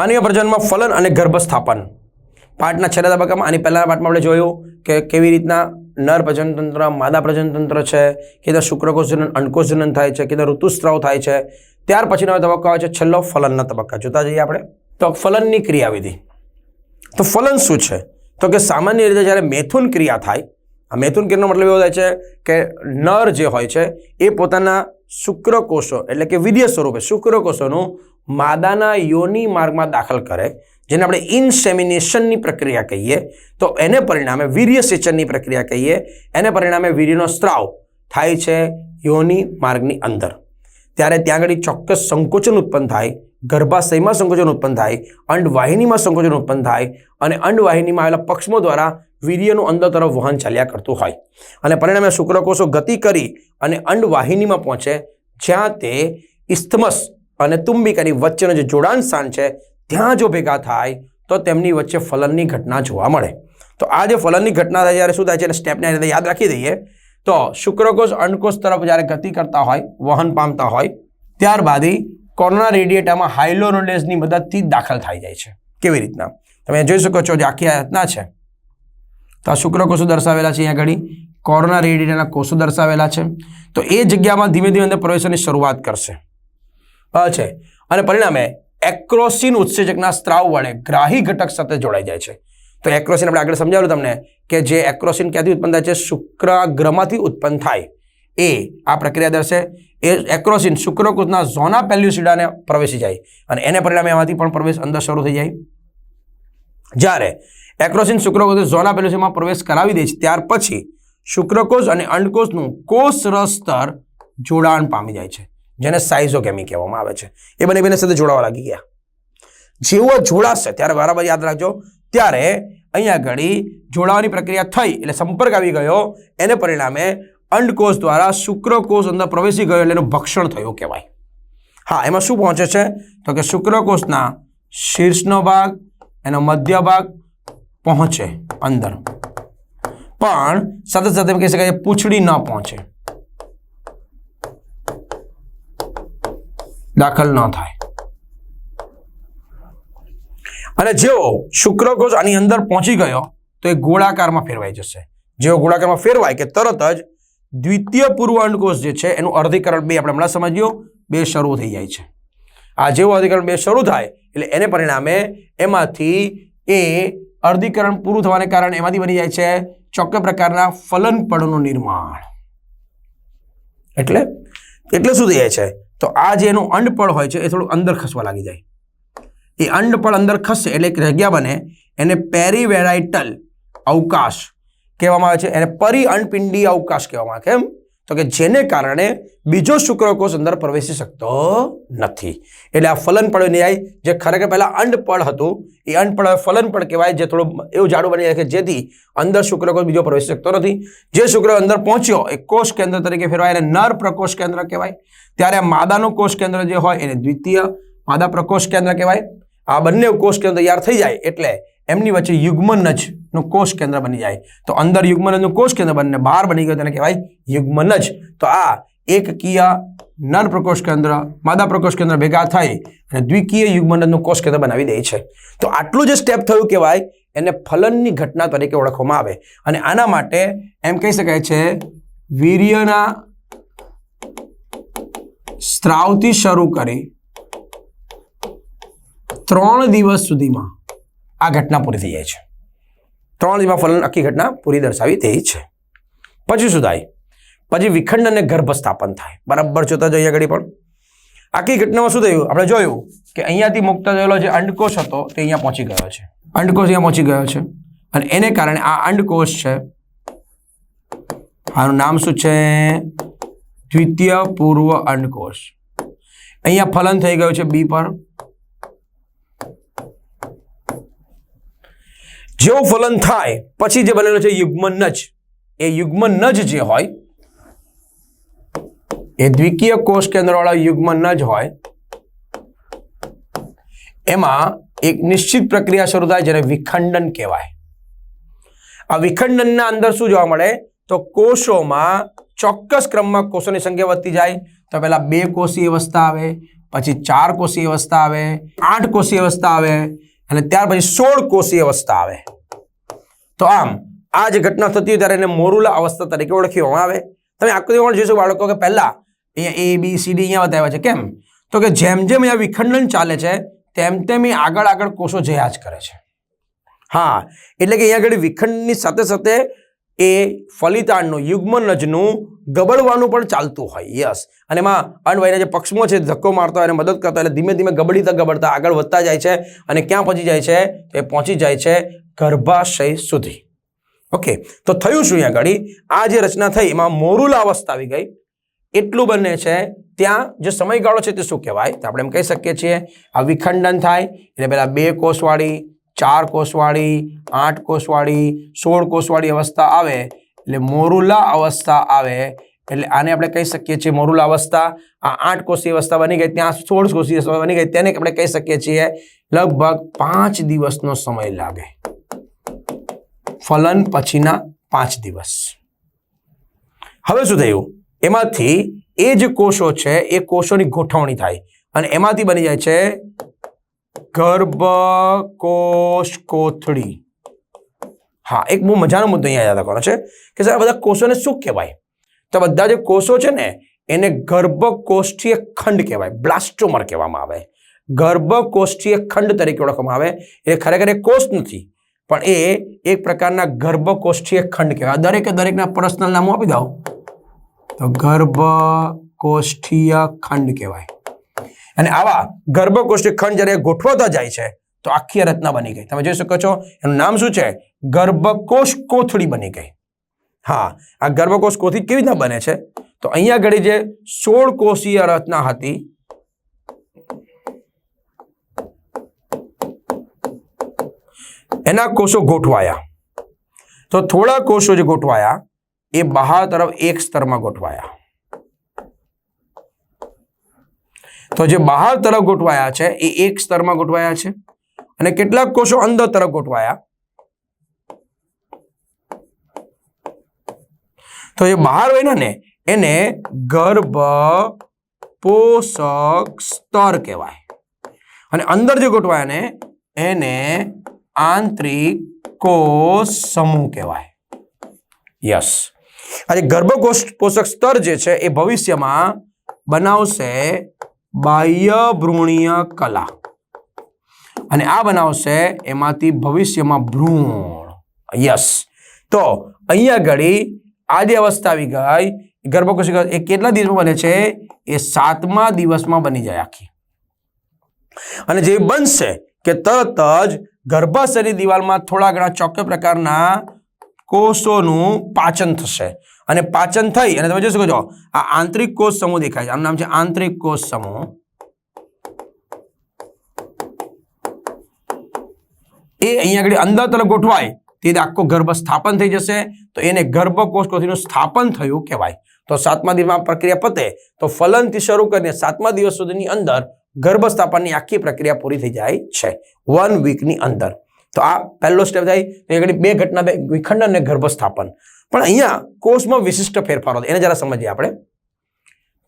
માનવીય પ્રજનનમાં ફલન અને ગર્ભસ્થાપન. પાઠના છેલ્લા તબક્કામાં આની પહેલાના પાઠમાં આપણે જોયું કે કેવી રીતના નર પ્રજનતંત્ર, માદા પ્રજનતંત્ર છે કે શુક્રકોષજનન અંડકોષજનન થાય છે કે ઋતુસ્ત્રાવ થાય છે. ત્યાર પછીનો તબક્કો આવે છે છેલ્લો ફલનના તબક્કા. જોતા જઈએ આપણે. તો ફલનની ક્રિયાવિધિ. તો ફલન શું છે? તો કે સામાન્ય રીતે જ્યારે મેથુન ક્રિયા થાય, આ મેથુન ક્રિયાનો મતલબ એવો થાય છે કે નર જે હોય છે, એ પોતાના શુક્રકોષો, એટલે કે વીર્ય સ્વરૂપે શુક્રકોષોનું માદાના યોની માર્ગમાં દાખલ કરે, જેને આપણે ઇન્સેમિનેશનની પ્રક્રિયા કહીએ, તો એને પરિણામે વીર્ય સેચનની પ્રક્રિયા કહીએ, એને પરિણામે વીર્યનો સ્ત્રાવ થાય છે યોની માર્ગની અંદર. ત્યારે ત્યાં આગળ ચોક્કસ સંકોચન ઉત્પન્ન થાય, ગર્ભાશયમાં સંકોચન ઉત્પન્ન થાય, અંડવાહિનીમાં સંકોચન ઉત્પન્ન થાય, અને અંડવાહિનીમાં આવેલા પક્ષમો દ્વારા વીર્યનું અંદર તરફ વહન ચાલ્યા કરતું હોય. અને પરિણામે શુક્રકોષો ગતિ કરી અને અંડવાહિનીમાં પહોંચે, જ્યાં તે ઇસ્થમસ અને તુંબિકાની વચ્ચેનો જે જોડાણ સ્થાન છે, ત્યાં જો ભેગા થાય, તો તેમની વચ્ચે ફલનની ઘટના જોવા મળે. તો આ જે ફલનની ઘટના થાય જ્યારે શું થાય છે, એને સ્ટેપને રીતે યાદ રાખી દઈએ. તો શુક્રકોષ અંડકોષ તરફ જ્યારે ગતિ કરતા હોય, વહન પામતા હોય, ત્યારબાદ કોરોના રેડિયેટામાં હાઇલોરોડેઝની મદદથી દાખલ થઈ જાય છે. કેવી રીતના? તમે જોઈ શકો છો જે આખી આ રચના છે. તો આ શુક્રકોષો દર્શાવેલા છે અહીંયા ઘડી કોરોના રેડિયેટાના કોષો દર્શાવેલા છે. તો એ જગ્યામાં ધીમે ધીમે અંદર પ્રવેશવાની શરૂઆત કરશે. છે. અને પરિણામે એક્રોસિન ઉત્સેચકના સ્ત્રાવ વડે ગ્રાહી ઘટક સાથે જોડાઈ જાય છે. તો એક્રોસિન આપણે આગળ સમજાવ્યું તમને કે જે એક્રોસિન ક્યાંથી ઉત્પન્ન થાય છે? શુક્રાગ્રમાંથી ઉત્પન્ન થાય. એ આ પ્રક્રિયા દર્શે. એ એક્રોસિન શુક્રકોષના ઝોના પેલ્યુસિડાને પ્રવેશી જાય. અને એને પરિણામે એમાંથી પણ પ્રવેશ અંદર શરૂ થઈ જાય. જ્યારે એક્રોસિન શુક્રકોષ ઝોના પેલ્યુસિમાં પ્રવેશ કરાવી દે છે, ત્યાર પછી શુક્રકોષ અને અંડકોષનું કોષ રસ સ્તર જોડાણ પામી જાય છે. જેને સાઇઝોકેમી કહેવામાં આવે છે. એ બંને બંને સાથે જોડાવા લાગી ગયા. જેવો જોડાશે, ત્યારે બરાબર યાદ રાખજો, ત્યારે અહીંયા ઘડી જોડાવાની પ્રક્રિયા થઈ એટલે સંપર્ક આવી ગયો. એને પરિણામે અંડકોષ દ્વારા શુક્રકોષ અંદર પ્રવેશી ગયો એટલે એનું ભક્ષણ થયું કહેવાય. હા, એમાં શું પહોંચે છે? તો કે શુક્રકોષના શીર્ષનો ભાગ, એનો મધ્ય ભાગ પહોંચે અંદર. પણ સાથે સાથે કહી શકાય પૂંછડી ન પહોંચે. દાખલ ન થાય. અને જેવો શુક્રકોષ આની અંદર પહોંચી ગયો, તો એ ગોળાકારમાં ફેરવાઈ જશે. જેવો ગોળાકારમાં ફેરવાય કે તરત જ દ્વિતીય પૂર્વ અંડકોષ જે છે, એનું અર્ધીકરણ બે આપણે હમણાં સમજ્યો, બે શરૂ થઈ જાય છે. આ જેવું અર્ધીકરણ બે શરૂ થાય, એટલે એને પરિણામે એમાંથી એ અર્ધીકરણ પૂરું થવાને કારણે એમાંથી બની જાય છે ચોક્કસ પ્રકારના ફલનપળનું નિર્માણ. એટલે એટલે શું થઈ જાય છે? તો આ જે એનું અંડપળ હોય છે, એ થોડું અંદર ખસવા લાગી જાય. એ અંડપળ અંદર ખસશે એટલે એક જગ્યા બને, એને પેરીવેરાઇટલ અવકાશ કહેવામાં આવે છે. એને પરી અણપિંડી અવકાશ કહેવામાં આવે કેમ? તો કે જેને કારણે બીજો શુક્રકોષ અંદર પ્રવેશી શકતો નથી. એટલે આ ફલનપળ ન્યાય જે ખરેખર પહેલાં અંડપળ હતું, એ અંડપળ ફલનપળ કહેવાય, જે થોડું એવું જાડું બની જાય કે જેથી અંદર શુક્રકોષ બીજો પ્રવેશી શકતો નથી. જે શુક્ર અંદર પહોંચ્યો, એ કોષ કેન્દ્ર તરીકે ફેરવાય, એને નર પ્રકોષ કેન્દ્ર કહેવાય. ત્યારે માદાનું કોષ કેન્દ્ર જે હોય, એને દ્વિતીય માદા પ્રકોષ કેન્દ્ર કહેવાય. આ બંને કોષ કેન્દ્ર તૈયાર થઈ જાય, એટલે એમની વચ્ચે યુગ્મનજનું કોષ કેન્દ્ર બની જાય. તો અંદર યુગ્મનજનું કોષ કેન્દ્ર બનીને બહાર બની ગયું તેને કહેવાય યુગ્મનજ. તો આ એકકીય નર પ્રકોષ કેન્દ્ર, માદા પ્રકોષ કેન્દ્ર ભેગા થઈ અને દ્વિકીય યુગ્મનજનું કોષ કેન્દ્ર બનાવી દે છે. તો આટલું જે સ્ટેપ થયું કહેવાય, એને ફલનની ઘટના તરીકે ઓળખવામાં આવે. અને આના માટે એમ કહી શકાય છે, વીર્યના સ્ત્રાવથી શરૂ કરી ત્રણ દિવસ સુધીમાં આ ઘટના પૂરી થઈ જાય છે. ત્રણ દિવસમાં ફલન આખી ઘટના પૂરી દર્શાવી દે છે. પછી શું થાય? પછી વિખંડ અને ગર્ભ સ્થાપન થાય. બરાબર જોતા જોઈએ ઘડી પણ. આખી ઘટનામાં શું થયું? આપણે જોયું કે અહીંયાથી મુક્ત થયેલો જે અંડકોષ હતો તે અહીંયા પહોંચી ગયો છે. અંડકોષ અહીંયા પહોંચી ગયો છે. અને એને કારણે આ અંડકોષ છે, આનું નામ શું છે? દ્વિતીય પૂર્વ અંડકોષ. અહીંયા ફલન થઈ ગયું છે બી પર. જેવું ફલન થાય, પછી જે બનેલો છે યુગ્મનજ એ યુગ્મનજ જે હોય, એ દ્વિકીય કોષ કેન્દ્રવાળા યુગ્મનજ હોય, એમાં એક નિશ્ચિત પ્રક્રિયા શરૂ થાય જેને વિખંડન કહેવાય. આ વિખંડનના અંદર શું જોવા મળે? તો કોષોમાં ચોક્કસ ક્રમમાં કોષોની સંખ્યા વધતી જાય. તો પહેલાં બે કોષી અવસ્થા આવે, પછી ચાર કોષી અવસ્થા આવે, આઠ કોષી અવસ્થા આવે અને ત્યાર પછી સોળ કોષી અવસ્થા આવે. તો આમ, આ જે ઘટના થતી હોય ત્યારે એને મોરુલા અવસ્થા તરીકે ઓળખવામાં આવે. તમે દિવસ જોઈશું બાળકો કે પહેલા અહીંયા એ બી સી ડી અહીંયા બતાવ્યા છે. કેમ? તો કે જેમ જેમ અહીંયા વિખંડન ચાલે છે, તેમ તેમ એ આગળ આગળ કોષો જયા જ કરે છે. હા, એટલે કે અહીંયા આગળ વિખંડની સાથે સાથે એ ફલિતાણનું યુગ્મનજનું ગબડવાનું પણ ચાલતું હોય, યસ. અને એમાં અણવયના જે પક્ષમો છે, ધક્કો મારતા હોય એને મદદ કરતા હોય એટલે ધીમે ધીમે ગબડીતા ગબડતા આગળ વધતા જાય છે અને ક્યાં પહોંચી જાય છે? એ પહોંચી જાય છે ગર્ભાશય સુધી. ઓકે, તો થયું શું અહીંયા આગળ? આ જે રચના થઈ, એમાં મોરુલા અવસ્થા આવી ગઈ. એટલું બને છે, ત્યાં જે સમયગાળો છે તે શું કહેવાય? આપણે એમ કહી શકીએ છીએ, આ વિખંડન થાય, એટલે પહેલાં બે કોષવાળી ચાર કોષવાળી આઠ કોષવાળી સોળ કોષવાળી અવસ્થા આવે એટલે મોરુલા અવસ્થા આવે એટલે આને આપણે કહી શકીએ છીએ મોરુલા અવસ્થા. આ આઠ કોષી અવસ્થા બની ગઈ, ત્યાં સોળ કોષી અવસ્થા બની ગઈ, તેને આપણે કહી શકીએ છીએ લગભગ પાંચ દિવસનો સમય લાગે. ફલન પછીના પાંચ દિવસ. હવે શું થયું? એમાંથી એ જે કોષો છે, એ કોષોની ગોઠવણી થાય અને એમાંથી બની જાય છે ગર્ભકોષ કોથળી હા, એક બહુ મજાનો મુદ્દો અહીંયા યાદ રાખવાનો છે કે સર આ બધા કોષોને શું કહેવાય? તો બધા જે કોષો છે ને, એને ગર્ભકોષ્ઠીય ખંડ કહેવાય, બ્લાસ્ટોમર કહેવામાં આવે. ગર્ભકોષ્ઠીય ખંડ તરીકે ઓળખવામાં આવે. એ ખરેખર એ કોષ નથી, પણ એ એક પ્રકારના ગર્ભકોષ્ઠીય ખંડ કહેવાય. દરેકે દરેકના પર્સનલ નામો આપી દો તો ગર્ભકોષ્ઠીય ખંડ કહેવાય. અને આવા ગર્ભકોષ્ઠીય ખંડ જ્યારે ગોઠવાતા જાય છે, તો આખી રચના બની ગઈ. તમે જોઈ શકો છો, એનું નામ શું છે? ગર્ભકોષ કોથળી બની ગઈ. હા, આ ગર્ભકોષ કોથળી કેવી રીતના બને છે? તો અહીંયા ઘડી જે સોળ કોષીય રચના હતી, એના કોષો ગોઠવાયા. તો થોડા કોષો જે ગોઠવાયા, એ બહાર તરફ એક સ્તરમાં ગોઠવાયા. તો જે બહાર તરફ ગોઠવાયા છે, એ એક સ્તરમાં ગોઠવાયા છે અને કેટલાક કોષો અંદર તરફ ગોઠવાયા. તો જે બહાર હોય ને એને ગર્ભ પોષક સ્તર કહેવાય. અને અંદર જે ગોઠવાયા ને, એને આંતરિક કોષ સમૂહ કહેવાય. યસ. આજે ગર્ભકોષ પોષક સ્તર જે છે, એ ભવિષ્યમાં બનાવશે બાહ્ય ભ્રૂણીય કલા. અને આ બનાવશે એમાંથી ભવિષ્યમાં ભ્રૂણ. યસ. તો અહીંયા ઘડી આ અવસ્થા આવી ગઈ. ગર્ભકોશિકા એ કેટલા દિવસમાં બને છે? એ સાતમા દિવસમાં બની જાય આખી. અને જે બનશે કે તરત જ ગર્ભાશયની દિવાલમાં થોડા ઘણા ચોક્કસ પ્રકારના કોષોનું પાચન થશે. અને પાચન થઈ અને તમે જોઈ શકો છો આ આંતરિક કોષ સમૂહ દેખાય છે. આનું નામ છે આંતરિક કોષ સમૂહ. એ અહીંયા આગળ અંદર તરફ ગોઠવાય, તે આખો ગર્ભ સ્થાપન થઈ જશે. તો એને ગર્ભકોષ કોથળીનું સ્થાપન થયું કહેવાય. તો સાતમા દિવસમાં પ્રક્રિયા પતે, તો ફલનથી શરૂ કરીને સાતમા દિવસ સુધીની અંદર ગર્ભ સ્થાપનની આખી પ્રક્રિયા પૂરી થઈ જાય છે. વન વીકની અંદર. તો આ પહેલો સ્ટેપ થાય. અહીંયા આગળ બે ઘટના વિખંડન અને ગર્ભ સ્થાપન. પણ અહીંયા કોષમાં વિશિષ્ટ ફેરફારો એને જરા સમજીએ આપણે.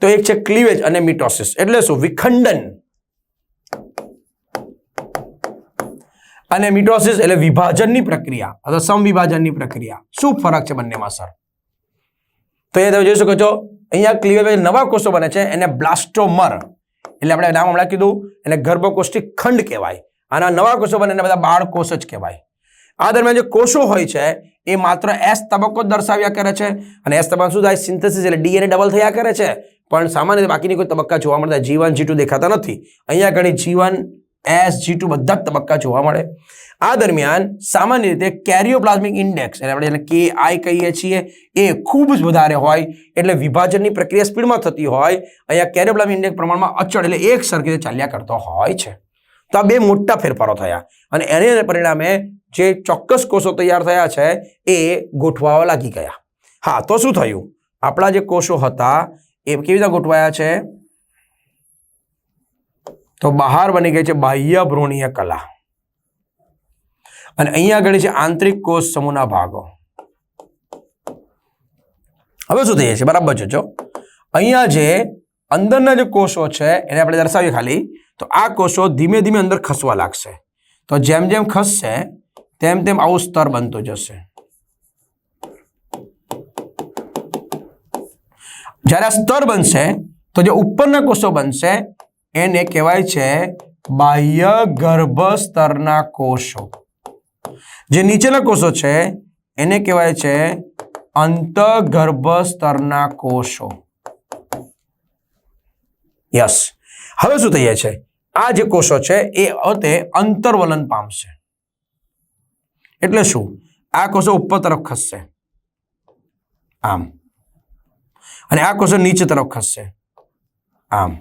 તો એક છે ક્લીવેજ અને મિટોસિસ. એટલે શું? વિખંડન. અને મિટોસિસ એટલે વિભાજનની પ્રક્રિયા. અથવા સમવિભાજનની પ્રક્રિયા. શું ફરક છે બંનેમાં, સર? તો એ તમે જોઈ શકો છો, અહીંયા ક્લીવેજ નવા કોષો બને છે, એને બ્લાસ્ટોમર. એટલે આપણે નામ હમણાં કીધું, એને ગર્ભકોષ્ઠી ખંડ કહેવાય. આના નવા કોષો બને એને બધા બાળકોષ જ કહેવાય. આ દરમિયાન જે કોષો હોય છે, એ માત્ર એસ તબક્કો દર્શાવ્યા કરે છે અને એસ તબક્કો શું થાય? સિન્થેસિસ એટલે ડીએનએ ડબલ થયા કરે છે. પણ સામાન્ય રીતે બાકીની કોઈ તબક્કા જોવા મળતા જીવન જીટુ દેખાતા નથી. અહીંયા ઘણી જીવન એસ જીટુ બધા જ તબક્કા જોવા મળે. આ દરમિયાન સામાન્ય રીતે કેરિયોપ્લાઝમિક ઇન્ડેક્સ એટલે આપણે એને કે આઈ કહીએ છીએ, એ ખૂબ જ વધારે હોય. એટલે વિભાજનની પ્રક્રિયા સ્પીડમાં થતી હોય. અહીંયા કેરિયોપ્લાઝમિક ઇન્ડેક્સ પ્રમાણમાં અચળ એટલે એક સરખી રીતે ચાલ્યા કરતો હોય છે. તો આ બે મોટા ફેરફારો થયા અને એને પરિણામે જે ચોક્કસ કોષો તૈયાર થયા છે, એ ગોઠવાવા લાગી ગયા. હા, તો શું થયું? આપણા જે કોષો હતા, એ કેવી રીતે ગોઠવાયા છે? તો બહાર બની ગઈ છે બાહ્ય ભ્રૂણીય કલા. અને અહીંયા આગળ છે આંતરિક કોષ સમૂહના ભાગો. હવે શું થઈ છે બરાબર જોજો અહીંયા જે અંદરના જે કોષો છે, એને આપણે દર્શાવીએ ખાલી, તો આ કોષો ધીમે ધીમે અંદર ખસવા લાગશે. તો જેમ જેમ ખસશે તેમ તેમ આવું સ્તર બનતું જશે. જ્યારે આ સ્તર બનશે, તો જે ઉપરના કોષો બનશે, એને કહેવાય છે બાહ્ય ગર્ભ સ્તરના કોષો. જે નીચેના કોષો છે, એને કહેવાય છે અંતગર્ભ સ્તરના કોષો. યસ. હવે શું થઈ જાય છે? આ જે કોષો છે, એ અંતે અંતર્વલન પામશે. એટલે શું? આ કોષો ઉપર તરફ ખસશે. આમ. અને આ કોષો નીચે તરફ ખસશે. આમ.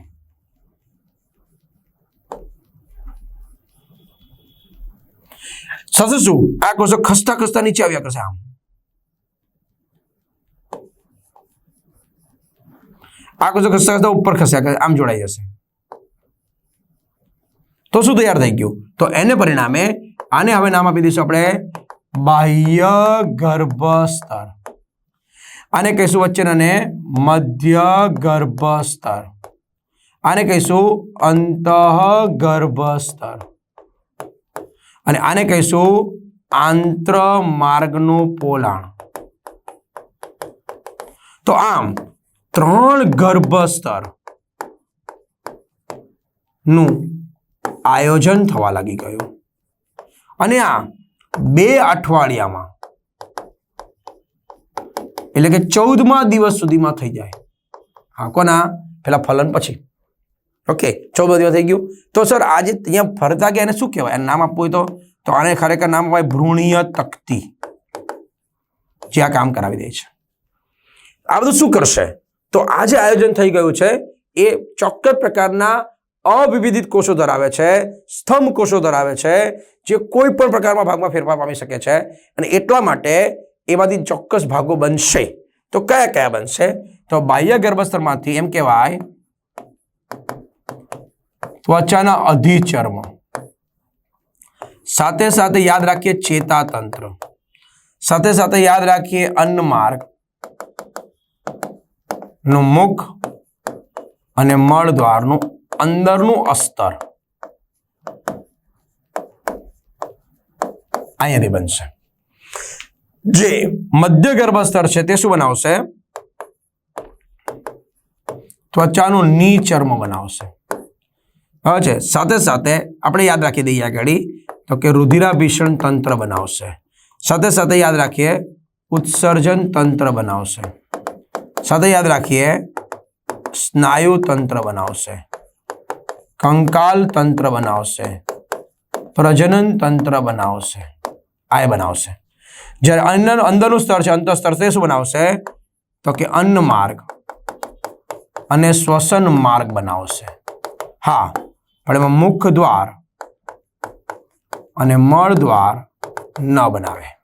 થશે શું? આ કોષો ખસતા ખસતા નીચે આવ્યા કરશે. આમ. આ કોષો ખસતા ખસતા ઉપર ખસ્યા આમ જોડાઈ જશે. તો શું તૈયાર થઈ ગયું? તો એને પરિણામે આને હવે નામ આપી દઈશું આપણે બાહ્ય ગર્ભસ્તર. આને કહીશું વચ્ચેનાને મધ્ય ગર્ભસ્તર. આને કહીશું અંતઃ ગર્ભસ્તર. અને આને કહીશું આંત્ર માર્ગનું પોલાણ. તો આમ ત્રણ ગર્ભસ્તરનું આયોજન થવા લાગી ગયું. અને આ બે અઠવાડિયામાં, એટલે કે ચૌદમા દિવસ સુધીમાં થઈ જાય. હા, કોના? પેલા ફલન પછી. ઓકે ચૌદ દિવસ થઈ ગયું. તો સર, આજે અહીંયા ફરતા ગયા એને શું કહેવાય? નામ આપવું હોય તો તો આને ખરેખર નામ અપાય ભ્રૂણીય તકતી. જે આ કામ કરાવી દે છે. આ બધું શું કરશે? તો આ જે આયોજન થઈ ગયું છે એ ચોક્કસ પ્રકારના અવિવિધિત કોષો ધરાવે છે, સ્તંભ કોષો ધરાવે છે, જે કોઈ પણ પ્રકારમાં ભાગમાં ફેરફાર પામી શકે છે અને એટલા માટે એમાંથી ચોક્કસ ભાગો બનશે. તો કયા કયા બનશે? તો બાહ્ય ગર્ભસ્તરમાંથી એમ કહેવાય, ત્વચાના અધિચર્મ. સાથે સાથે યાદ રાખીએ ચેતાતંત્ર. સાથે સાથે યાદ રાખીએ અન્નમાર્ગ. નું મુખ અને મળદ્વારનું અંદરનું અસ્તર. અહીંયાથી બનશે. જે મધ્ય ગર્ભસ્તર છે તે શું બનાવશે? ત્વચાનું નીચર્મ બનાવશે. હવે છે, સાથે સાથે આપણે યાદ રાખી દઈએ આગળ તો કે રુધિરાભીષણ તંત્ર બનાવશે. સાથે સાથે યાદ રાખીએ, ઉત્સર્જન તંત્ર બનાવશે. સાથે યાદ રાખીએ, સ્નાયુ તંત્ર બનાવશે. કંકાલ તંત્ર બનાવશે. પ્રજનન તંત્ર બનાવશે. આ બનાવશે. જ્યારે અન્ન અંદરનું સ્તર છે, અંતઃસ્તર તે શું બનાવશે? તો કે અન્ન માર્ગ. અને શ્વસન માર્ગ બનાવશે. હા, પણ એમાં મુખ દ્વાર અને મળ દ્વાર ન બનાવે.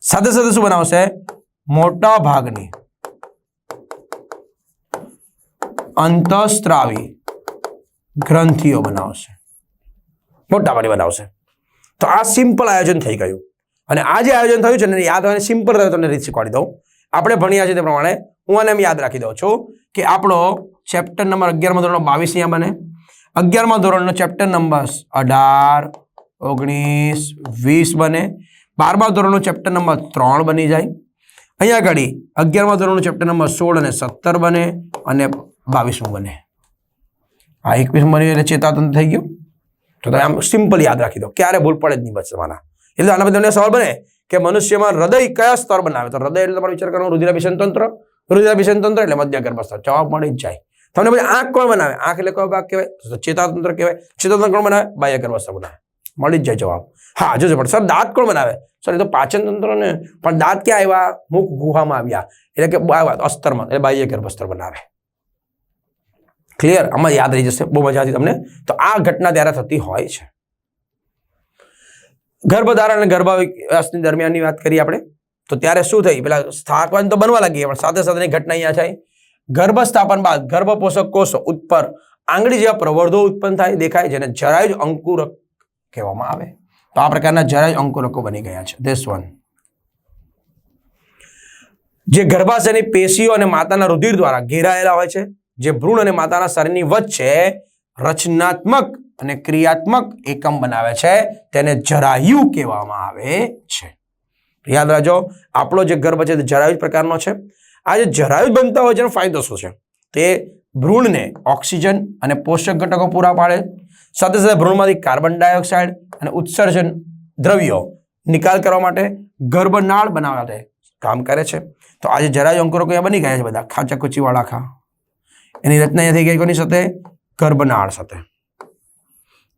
સાથે સાથે શું બનાવશે? મોટા ભાગની અંતઃસ્ત્રાવી ગ્રંથિઓ બનાવશે. મોટા ભાગે બનાવશે. તો આ સિમ્પલ આયોજન થઈ ગયું. અને આ જે આયોજન થયું છે ને યાદ હોય સિમ્પલ રહ્યો તમને રીત શીખવાડી દઉં. આપણે ભણ્યા છે તે પ્રમાણે. હું આને એમ યાદ રાખી દઉં છું કે આપણો ચેપ્ટર નંબર અગિયારમાં ધોરણનો બાવીસ અહીંયા બને. અગિયારમાં ધોરણનો ચેપ્ટર નંબર અઢાર, ઓગણીસ, વીસ બને. બારમા ધોરણનો ચેપ્ટર નંબર ત્રણ બની જાય. અહીંયા આગળ અગિયારમા ધોરણનો ચેપ્ટર નંબર સોળ અને સત્તર બને અને બાવીસમું બને. આ એકવીસ બન્યું એટલે ચેતાતંત્ર થઈ ગયું? તો તમે આમ સિમ્પલ યાદ રાખી દો. ક્યારે ભૂલ પડે જ નહીં તમારા. એટલે આના તમને સવાલ બને કે મનુષ્યમાં હૃદય કયા સ્તર બનાવે? તો હૃદય એટલે તમારે વિચાર કરવાનો રુધિરાભિષણ તંત્ર. રુધિરાભિષણ તંત્ર એટલે મધ્ય ગર્ભસ્તર જવાબ મળી જ જાય. તમને પછી આંખ કોણ બનાવે? આંખ એટલે કયો ભાગ કહેવાય? ચેતાતંત્ર કહેવાય. ચેતાતંત્ર કોણ બનાવે? બાહ્ય ગર્ભસ્તર બનાવે. મળી જ જાય જવાબ. હા, જોજો, પણ સર, દાંત કોણ બનાવે? સર, એ તો પાચન તંત્ર ને. પણ દાંત ક્યાં આવ્યા? મુખ, ગુહામાં આવ્યા. એટલે કે આવ્યા અસ્તરમાં, એટલે બાહ્ય ગર્ભસ્તર બનાવે. ક્લિયર આમાં યાદ રહી જશે. બહુ મજાથી તમને. તો આ ઘટના ત્યારે થતી હોય છે. ગર્ભધારણ અને ગર્ભાવસ્થની દરમિયાનની વાત કરીએ આપણે, તો ત્યારે શું થઈ? પેલા સ્થાપન તો બનવા લાગી, પણ સાથે સાથેની ઘટના અહીંયા થાય ગર્ભસ્થાપન બાદ ગર્ભ પોષક કોષો ઉપર આંગળી જેવા પ્રવર્ધો ઉત્પન્ન થાય, દેખાય જેને જરાયુજ અંકુરક કહેવામાં આવે. તો આ પ્રકારના જરાયુજ અંકુરકો બની ગયા છે. ધીસ વન જે ગર્ભાશયની પેશીઓ અને માતાના રુધિર દ્વારા ઘેરાયેલા હોય છે. જે ભ્રૂણ અને માતાના શરીરની વચ્ચે રચનાત્મક અને ક્રિયાત્મક એકમ બનાવે છે, તેને જરાયુ કહેવામાં આવે છે. યાદ રાખજો, આપણો જે ગર્ભ છે તે જરાયુ પ્રકારનો છે. આ જે જરાયુ બનતા હોય છે એનો ફાયદો શું છે? તે ભ્રૂણને ઓક્સિજન અને પોષક ઘટકો પૂરા પાડે, સાથે સાથે ભ્રૂણમાંથી કાર્બન ડાયોક્સાઇડ અને ઉત્સર્જન દ્રવ્યો નિકાલ કરવા માટે ગર્ભનાળ બનાવવા માટે કામ કરે છે. તો આજે જરાયુ અંકુરો કયા બની ગયા છે બધા. ખાચા કુચીવાળા ખા એની રચના થઈ ગઈ કોની સાથે? ગર્ભનાળ સાથે.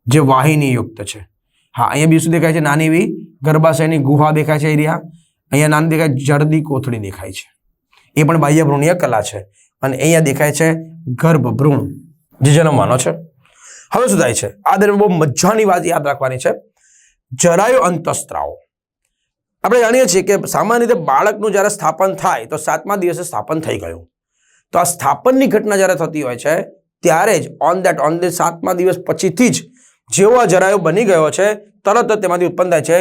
જે વાહિનીયુક્ત છે. હા, અહીંયા બી શું દેખાય છે? નાની એવી ગર્ભાશયની ગુહા દેખાય છે એરિયા. અહીંયા નાની દેખાય જરદી કોથળી દેખાય છે. એ પણ બાહ્ય ભ્રૂણીય કલા છે. અને અહીંયા દેખાય છે ગર્ભ ભ્રૂણ જે જન્મવાનો છે. હવે શું થાય છે? આ દરમિયાન બહુ મજાની વાત યાદ રાખવાની છે. જરાયો અંતસ્ત્રાવ. આપણે જાણીએ છીએ કે સામાન્ય રીતે બાળકનું જ્યારે સ્થાપન થાય, તો સાતમા દિવસે સ્થાપન થઈ ગયું. તો આ સ્થાપનની ઘટના જ્યારે થતી હોય છે, ત્યારે જ ઓન દેટ ઓન ધ સાતમા દિવસ પછીથી જ જેવો આ જરાયો બની ગયો છે, તરત જ તેમાંથી ઉત્પન્ન થાય છે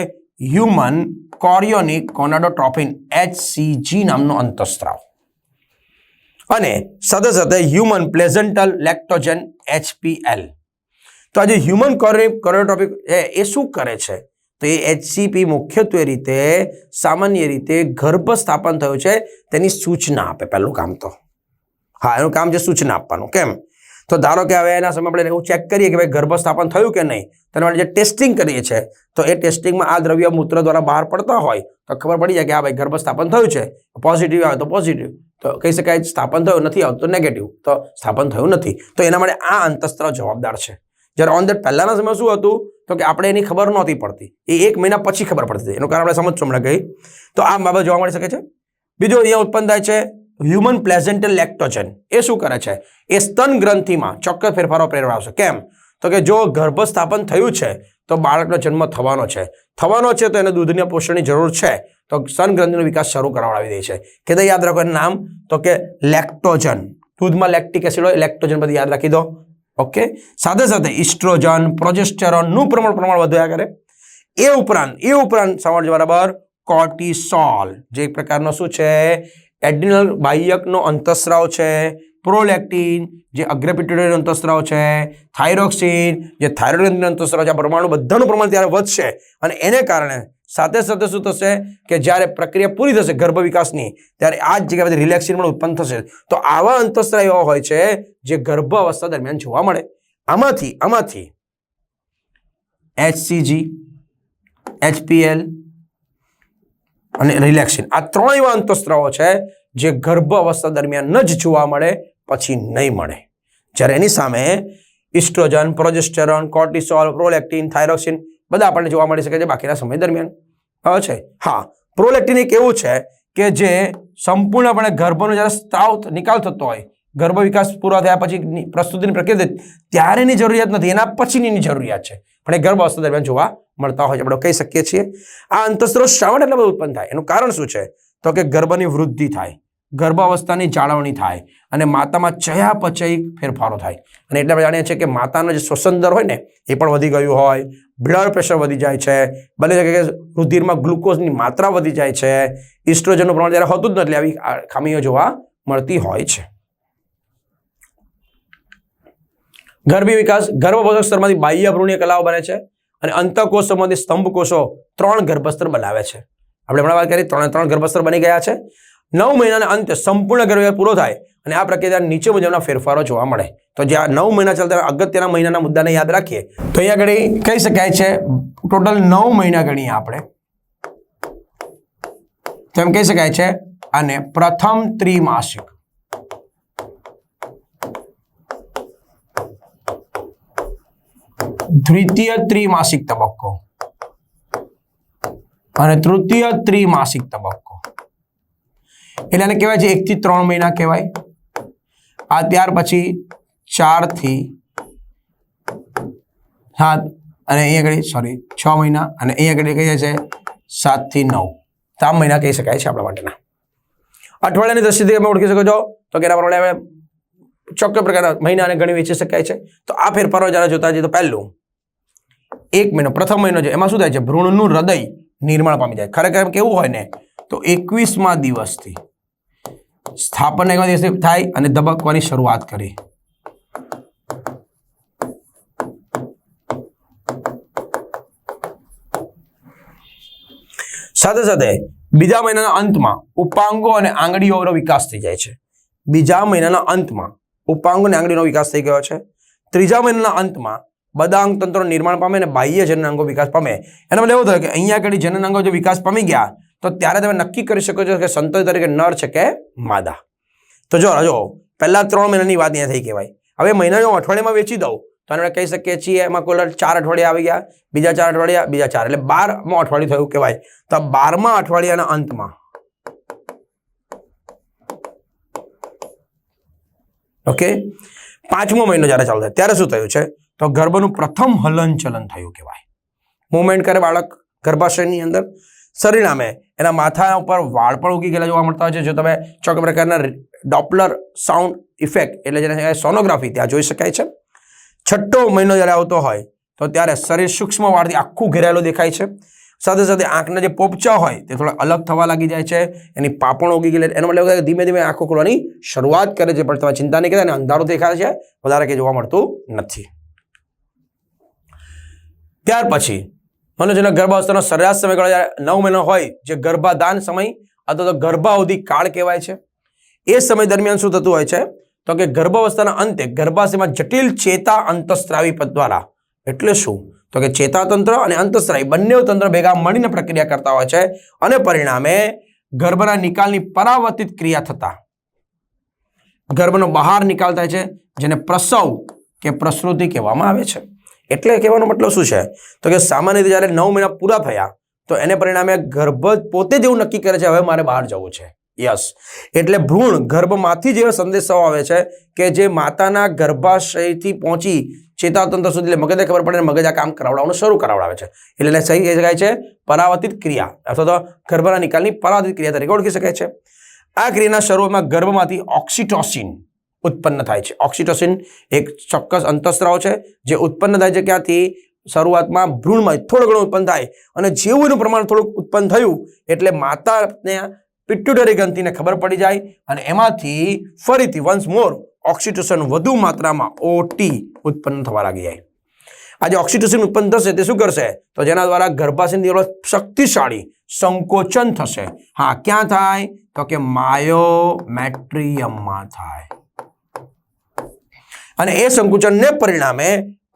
હ્યુમન કોરિયોનિક કોનાડોટ્રોફિન એચસીજી નામનો અંતસ્ત્રાવ. અને સાથે સાથે હ્યુમન પ્લેઝન્ટલ લેક્ટોજન એચપીએલ તો આજે હ્યુમન કોરિયોટ્રોપિક એ શું કરે છે? તો એ એચસીપી મુખ્યત્વે રીતે સામાન્ય રીતે ગર્ભ સ્થાપન થયું છે, તેની સૂચના આપે, પહેલું કામ તો. હા, એનું કામ છે સૂચના આપવાનું, કેમ? તો ધારો કે હવે એના સમય આપણે એવું ચેક કરીએ કે ભાઈ ગર્ભસ્થાપન થયું કે નહીં? તેના માટે જે ટેસ્ટિંગ કરીએ છીએ, તો એ ટેસ્ટિંગમાં આ દ્રવ્ય મૂત્ર દ્વારા બહાર પડતા હોય, તો ખબર પડી જાય કે આ ભાઈ ગર્ભ સ્થાપન થયું છે પોઝિટિવ આવે તો પોઝિટિવ તો કહી શકાય સ્થાપન થયું નથી, આવતું નેગેટિવ તો સ્થાપન થયું નથી. તો એના માટે આ અંતસ્ત્ર જવાબદાર છે. જ્યારે ઓન દેટ પહેલાના સમય શું હતું? તો કે આપણે એની ખબર નહોતી પડતી. એ એક મહિના પછી ખબર પડતી હતી. એનું કારણ આપણે સમજશું હમણાં ગઈ તો આ બાબત જોવા મળી શકે છે. બીજું અહીંયા ઉત્પન્ન થાય છે હ્યુમન પ્લેઝન્ટલ લેક્ટોજન એ શું કરે છે? એ સ્તન ગ્રંથિમાં ચોક્કસ ફેરફારો પ્રેરણાવશે કેમ? તો કે જો ગર્ભ સ્થાપન થયું છે, તો બાળકનો જન્મ થવાનો છે. થવાનો છે તો એને દૂધના પોષણની જરૂર છે. તો સ્તન ગ્રંથિનો વિકાસ શરૂ કરાવડાવી દે છે. કે તો યાદ રાખો એનું નામ? તો કે લેક્ટોજન દૂધમાં લેક્ટિક એસિડ હોય લેક્ટોજન બધી યાદ રાખી દો. ઓકે સાથે સાથે ઇસ્ટ્રોજન પ્રોજેસ્ટેરોનનું પ્રમાણ પ્રમાણ વધ્યા કરે. એ ઉપરાંત એ ઉપરાંત સમજ બરાબર કોર્ટિસોલ જે એક પ્રકારનો શું છે? એડ્રિનલ બાહ્યકનો અંતસ્રાવ છે, પ્રોલેક્ટિન જે અગ્રપિટ્યુટરી અંતસ્રાવ છે, થાઇરોક્સિન જે થાઇરોઇડ અંતસ્રાવ છે, આ પરમાણુ બધાનું પ્રમાણ ત્યારે વધશે. અને એને કારણે સાથે સાથે શું થશે કે જ્યારે પ્રક્રિયા પૂરી થશે ગર્ભ વિકાસની, ત્યારે આ જ જગ્યા રિલેક્સિન પણ ઉત્પન્ન થશે. તો આવા અંતસ્ત્રાવ એવા હોય છે જે ગર્ભ અવસ્થા દરમિયાન જોવા મળે. આમાંથી આમાંથી એચસીજી એચપીએલ અને રિલેક્સિન આ ત્રણ એવા અંતસ્ત્રાવો છે જે ગર્ભ અવસ્થા દરમિયાન જ જોવા મળે, પછી નહીં મળે. જ્યારે એની સામે estrogen, progesterone, cortisol, prolactin, thyroxine બધા આપણને જોવા મળી શકે છે બાકીના સમય દરમિયાન. છે, હા, પ્રોલેક્ટિન એક એવું છે કે જે સંપૂર્ણપણે ગર્ભનો જ્યારે સ્ત્રાવ નિકાલ થતો હોય, ગર્ભ વિકાસ પૂરો થયા પછી પ્રસ્તુતિની પ્રક્રિયા ત્યારેની જરૂરિયાત નથી, એના પછીની જરૂરિયાત છે. પણ એ ગર્ભ અવસ્થા દરમિયાન જોવા મળતા હોય આપણે કહી શકીએ છીએ, આ અંતસ્ત્રો શા માટે એટલા બધા ઉત્પન્ન થાય? એનું કારણ શું છે? તો કે ગર્ભની વૃદ્ધિ થાય, ગર્ભાવસ્થાની જાળવણી થાય અને માતામાં ચયાપચય ફેરફારો થાય. અને એટલે આપણે જાણીએ છીએ કે માતાનો જે શ્વસન દર હોય ને, એ પણ વધી ગયું હોય બ્લડ પ્રેશર વધી જાય છે છે કે રુધિરમાં ગ્લુકોઝની માત્રા વધી જાય છે ઇસ્ટ્રોજનનું પ્રમાણ જ્યારે હોતું જ નથી, આવી ખામીઓ જોવા મળતી હોય છે. ગર્ભી વિકાસ ગર્ભપોષક સ્તરમાંથી બાહ્ય ભ્રૂણીય કલાઓ બને છે. અને અંતકોષોમાંથી સ્તંભ કોષો ત્રણ ગર્ભસ્તર બનાવે છે. આપણે હમણાં વાત કરી, ત્રણે ત્રણ ગર્ભસ્તર બની ગયા છે. નવ મહિનાના અંતે સંપૂર્ણ ગર્ભ પૂરો થાય અને આ પ્રક્રિયા નીચે મુજબના ફેરફારો જોવા મળે. તો જે આ નવ મહિના ચાલતા અગત્યના મહિનાના મુદ્દાને યાદ રાખીએ. તો અહીંયા આગળ કહી શકાય છે, ટોટલ નવ મહિના ગણીએ આપણે. તો એમ કહી શકાય છે અને પ્રથમ ત્રિમાસિક. દ્વિતીય ત્રિમાસિક તબક્કો. અને તૃતીય ત્રિમાસિક તબક્કો. એટલે એને કહેવાય છે એક થી ત્રણ મહિના કહેવાય. આ ત્યાર પછી ચારથી સાત અને અહીંયા આગળ સોરી છ મહિના અને અહીંયા આગળ કહીએ છે સાતથી નવ. ત્રણ મહિના કહી શકાય છે આપણા માટેના. અઠવાડિયાની દ્રષ્ટિથી તમે ઓળખી શકો છો. તો કે એના પ્રમાણે ચોક્કસ પ્રકારના મહિનાને ગણી વેચી શકાય છે. તો આ ફેરફારો જ્યારે જોતા જઈએ તો પહેલું એક મહિનો, પ્રથમ મહિનો છે, એમાં શું થાય છે? ભ્રૂણનું હૃદય નિર્માણ પામી જાય. ખરેખર કેવું હોય ને, તો એકવીસમા દિવસથી સ્થાપન એકમાં દિવસે થાય અને ધબકવાની શરૂઆત કરી. સાથે સાથે બીજા મહિનાના અંતમાં ઉપાંગો અને આંગળીઓનો વિકાસ થઈ જાય છે. બીજા મહિનાના અંતમાં ઉપાંગો અને આંગળીનો વિકાસ થઈ ગયો છે. ત્રીજા મહિનાના અંતમાં બધા તંત્ર નિર્માણ પામે અને બાહ્ય જનનાંગો વિકાસ પામે. એનો મતલબ એવું થયું કે અહીંયા આગળ જનનાંગો જો વિકાસ પામી ગયા, તો ત્યારે તમે નક્કી કરી શકો છો કે સંતોષ તરીકે નર છે કે માદા. તો જો જો, પહેલાં ત્રણ મહિનાની વાત અહીંયા થઈ કહેવાય. હવે મહિનાનો અઠવાડિયામાં વેચી દઉં, તો આપણે કહી શકીએ છીએ એમાં કુલ ચાર અઠવાડિયા આવી ગયા, બીજા ચાર અઠવાડિયા, બીજા ચાર. એટલે બારમાં અઠવાડિયું થયું કહેવાય. તો બારમા અઠવાડિયાના અંતમાં. ઓકે પાંચમો મહિનો જ્યારે ચાલુ ત્યારે શું થયું છે? તો ગર્ભનું પ્રથમ હલનચલન થયું કહેવાય. મૂવમેન્ટ કરે બાળક ગર્ભાશયની અંદર. પરિણામે એના માથા ઉપર વાળ પણ ઉગી ગયેલા જોવા મળતા હોય છે. જો તમે ચોક પ્રકારના ડોપલર સાઉન્ડ ઇફેક્ટ એટલે જેને સોનોગ્રાફી ત્યાં જોઈ શકાય છે. છઠ્ઠો મહિનો જ્યારે આવતો હોય તો ત્યારે શરીર સૂક્ષ્મ વાળથી આખું ઘેરાયેલું દેખાય છે. સાથે સાથે આંખના જે પોપચા હોય તે થોડા અલગ થવા લાગી જાય છે. એની પાપણ ઉગી ગયેલી, એનો મતલબ કે ધીમે ધીમે આંખો ખોલવાની શરૂઆત કરે છે. પણ તમે ચિંતા નહીં કરતા અને અંધારું દેખાય છે. વધારે કંઈ જોવા મળતું નથી. ત્યાર પછી મનુષ્યના ગર્ભાવસ્થાનો સરેરાશ સમયગાળો જ્યારે નવ મહિનો હોય જે ગર્ભાધાન સમય અથવા તો ગર્ભાવધિ કાળ કહેવાય છે. એ સમય દરમિયાન શું થતું હોય છે? તો કે ગર્ભાવસ્થાના અંતે ગર્ભાશયમાં જટિલ ચેતા અંતસ્ત્રાવી દ્વારા એટલે શું? તો કે ચેતાતંત્ર અને અંતસ્ત્રાવી બંને તંત્ર ભેગા મળીને પ્રક્રિયા કરતા હોય છે અને પરિણામે ગર્ભના નિકાલની પરાવર્તિત ક્રિયા થતા. ગર્ભનો બહાર નિકાલ થાય છે, જેને પ્રસવ કે પ્રસૃતિ કહેવામાં આવે છે. એટલે કહેવાનો મતલબ શું છે? તો કે સામાન્ય રીતે જ્યારે નવ મહિના પૂરા થયા, તો એને પરિણામે ગર્ભ પોતે જ એવું નક્કી કરે છે, હવે મારે બહાર જવું છે. યસ. એટલે ભ્રૂણ ગર્ભમાંથી જ એવા સંદેશાઓ આવે છે કે જે માતાના ગર્ભાશયથી પહોંચી ચેતાતંત્ર સુધી મગજને ખબર પડે મગજ આ કામ કરાવડાવવાનું શરૂ કરાવડાવે છે. એટલે એને સહી કહી શકાય છે, પરાવર્તિત ક્રિયા, અથવા તો ગર્ભના નિકાલની પરાવર્તિત ક્રિયા તરીકે ઓળખી શકાય છે. આ ક્રિયાના શરૂઆતમાં ગર્ભમાંથી ઓક્સિટોસિન ઉત્પન્ન થાય છે. ઓક્સિટોસિન એક ચોક્કસ અંતસ્ત્રાવ છે, જે ઉત્પન્ન થાય છે ક્યાંથી? શરૂઆતમાં ભ્રૂણમાં થોડું ઘણું ઉત્પન્ન થાય અને જેવું એનું પ્રમાણ થોડુંક ઉત્પન્ન થયું એટલે માતાને પિટ્યુટરી ગ્રંથિને ખબર પડી જાય અને એમાંથી ફરીથી વન્સ મોર ઓક્સિટોસિન વધુ માત્રામાં ઓટી ઉત્પન્ન થવા લાગી જાય. આજે ઓક્સિટોસિન ઉત્પન્ન થશે તે શું કરશે? તો જેના દ્વારા ગર્ભાશયની દીવાલો શક્તિશાળી સંકોચન થશે. હા, ક્યાં થાય? તો કે માયોમેટ્રિયમમાં થાય. અને એ સંકુચનને પરિણામે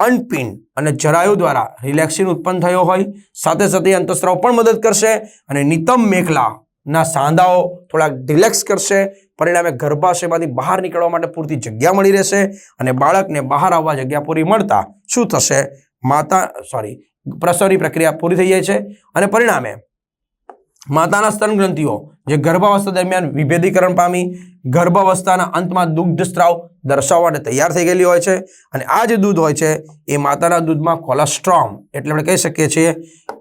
અનપિંડ અને જરાયુ દ્વારા રિલેક્સિન ઉત્પન્ન થયો હોય. સાથે સાથે અંતસ્ત્રાવ પણ મદદ કરશે અને નિતમ મેખલાના સાંધાઓ થોડાક રિલેક્સ કરશે. પરિણામે ગર્ભાશયમાંથી બહાર નીકળવા માટે પૂરતી જગ્યા મળી રહેશે અને બાળકને બહાર આવવા જગ્યા પૂરી મળતા શું થશે? માતા સોરી પ્રસવની પ્રક્રિયા પૂરી થઈ જાય છે અને પરિણામે માતાના સ્તન ગ્રંથિઓ જે ગર્ભાવસ્થા દરમિયાન વિભેદીકરણ પામી, ગર્ભાવસ્થાના અંતમાં દુગ્ધ સ્ત્રાવ દર્શાવવા માટે તૈયાર થઈ ગયેલી હોય છે. અને આ જે દૂધ હોય છે, એ માતાના દૂધમાં કોલેસ્ટ્રોમ, એટલે આપણે કહી શકીએ છીએ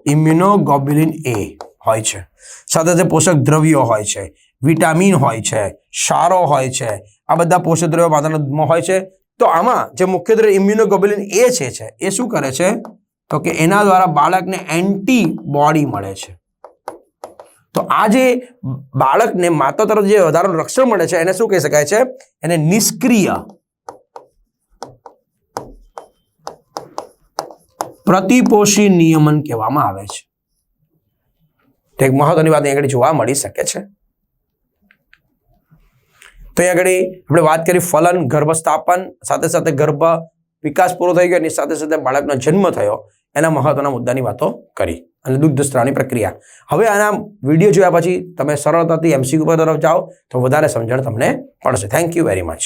ઇમ્યુનોગોબ્યુલિન એ હોય છે. સાથે સાથે પોષક દ્રવ્યો હોય છે, વિટામિન હોય છે, ક્ષારો હોય છે, આ બધા પોષક દ્રવ્યો માતાના દૂધમાં હોય છે. તો આમાં જે મુખ્યત્વે ઇમ્યુનોગોબ્યુલિન એ છે, એ શું કરે છે? તો કે એના દ્વારા બાળકને એન્ટીબોડી મળે છે. તો આ જે બાળકને માતા તરફ જે વધારાનું રક્ષણ મળે છે, એને શું કહી શકાય છે? એને નિષ્ક્રિય. પ્રતિપોષી નિયમન કહેવામાં આવે છે. એક મહત્વની વાત આગળ જોવા મળી શકે છે. તો એ આગળ આપણે વાત કરી ફલન, ગર્ભસ્થાપન, સાથે સાથે ગર્ભ વિકાસ પૂરો થઈ ગયો એની સાથે સાથે બાળકનો જન્મ થયો. એના મહત્વના મુદ્દાની વાતો કરી. અને દુગ્ધ સ્ત્રાવની પ્રક્રિયા. હવે આના વીડિયો જોયા પછી તમે સરળતાથી એમસીક્યુ પર તરફ જાઓ, તો વધારે સમજણ તમને પડશે થેન્ક યુ વેરી મચ